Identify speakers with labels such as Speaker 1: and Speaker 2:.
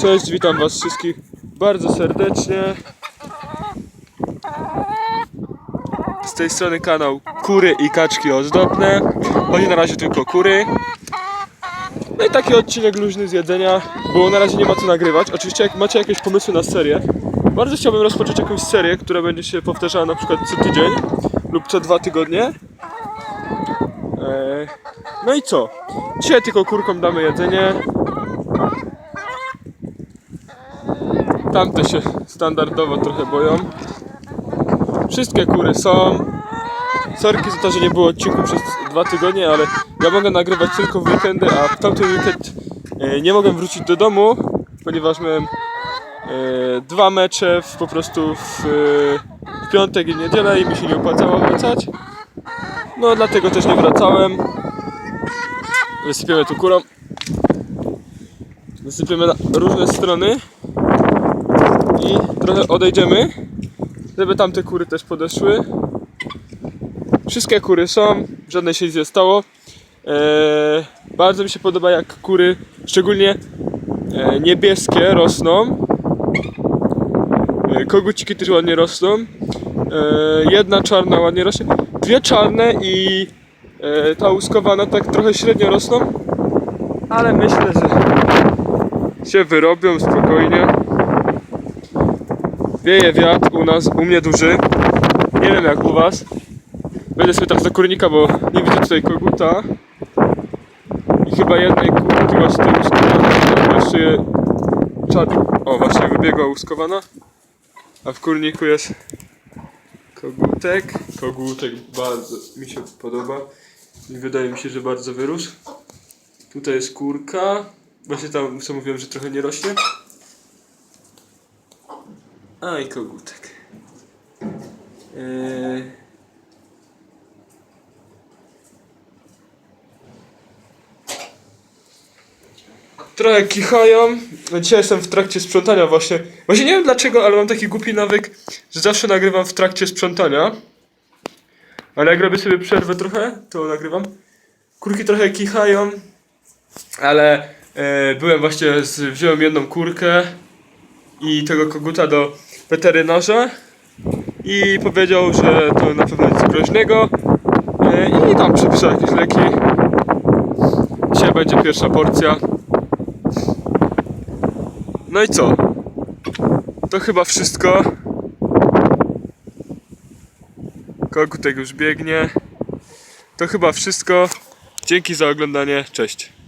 Speaker 1: Cześć, witam was wszystkich bardzo serdecznie. Z tej strony kanał Kury i Kaczki Ozdobne. Chodzi na razie tylko kury. No i taki odcinek luźny z jedzenia, bo na razie nie ma co nagrywać. Oczywiście jak macie jakieś pomysły na serię, bardzo chciałbym rozpocząć jakąś serię, która będzie się powtarzała na przykład co tydzień lub co dwa tygodnie. Eee, No i co? Dzisiaj tylko kurkom damy jedzenie. Tamte się standardowo trochę boją. Wszystkie kury są. Sorki za to, że nie było odcinku przez dwa tygodnie, ale ja mogę nagrywać tylko w weekendy, a w tamten weekend e, nie mogłem wrócić do domu, ponieważ miałem e, dwa mecze w, po prostu w, e, w piątek i niedzielę i mi się nie opłacało wracać. No dlatego też nie wracałem. Wysypiemy tu kurą. Wysypiemy na różne strony i trochę odejdziemy, żeby tamte kury też podeszły. Wszystkie kury są, żadnej się nie stało. Eee, bardzo mi się podoba jak kury, szczególnie e, niebieskie rosną. E, koguciki też ładnie rosną. E, jedna czarna ładnie rośnie. Dwie czarne i e, ta łuskowana tak trochę średnio rosną. Ale myślę, że się wyrobią spokojnie. Wieje wiatr u nas, u mnie duży. Nie wiem jak u was. Będę sobie tak za kurnika, bo nie widzę tutaj koguta. I chyba jednej kurki właśnie tej łuskowanej. Jeszcze je... Czad... O, właśnie wybiegła łuskowana. A w kurniku jest kogutek. Kogutek bardzo mi się podoba. I wydaje mi się, że bardzo wyrósł. Tutaj jest kurka. Właśnie tam, co mówiłem, że trochę nie rośnie. A i kogutek. Eee... Trochę kichają. No Dzisiaj jestem w trakcie sprzątania właśnie. Właśnie nie wiem dlaczego, ale mam taki głupi nawyk, że zawsze nagrywam w trakcie sprzątania. Ale jak robię sobie przerwę trochę, to nagrywam. Kurki trochę kichają, ale e, byłem właśnie, z, wziąłem jedną kurkę i tego koguta do weterynarza i powiedział, że to na pewno nic groźnego e, i tam przepisał jakieś leki. Dzisiaj będzie pierwsza porcja. No i co? To chyba wszystko. Kogutek już biegnie. To chyba wszystko. Dzięki za oglądanie. Cześć.